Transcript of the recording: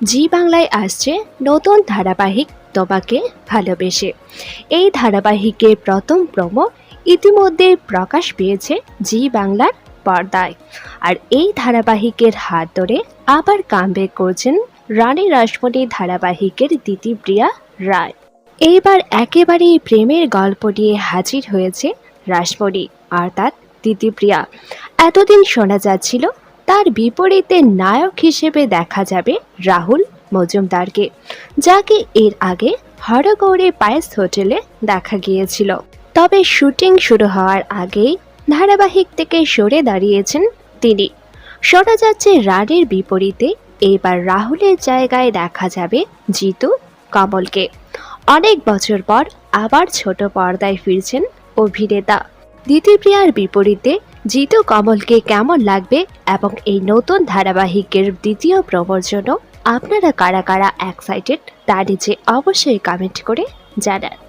জি বাংলায় আসছে নতুন ধারাবাহিক তোমাকে ভালোবেসে। এই ধারাবাহিকের প্রথম প্রমো ইতিমধ্যে প্রকাশ পেয়েছে জি বাংলার পর্দায়। আর এই ধারাবাহিকের হাত ধরে আবার কামব্যাক করছেন রানী রাসমণি ধারাবাহিকের দিতিপ্রিয়া রায়। এইবার একেবারেই প্রেমের গল্প নিয়ে হাজির হয়েছে রাসমণি অর্থাৎ দিতিপ্রিয়া এতদিন শোনা যাচ্ছিল তার বিপরীতে নায়ক হিসেবে দেখা যাবে রাহুল মজুমদারকে, যাকে এর আগে হরগৌরে পায়েস হোটেলে দেখা গিয়েছিল। তবে শুটিং শুরু হওয়ার আগেই ধারাবাহিক থেকে সরে দাঁড়িয়েছেন তিনি। শোনা যাচ্ছে রানের বিপরীতে এবার রাহুলের জায়গায় দেখা যাবে জিতু কমলকে। অনেক বছর পর আবার ছোট পর্দায় ফিরছেন অভিনেতা। দিতিপ্রিয়ার বিপরীতে জিতু কমলকে কেমন লাগবে এবং এই নতুন ধারাবাহিকের দ্বিতীয় প্রবর্জনও জন্য আপনারা কারা কারা এক্সাইটেড তা নিচে অবশ্যই কমেন্ট করে জানান।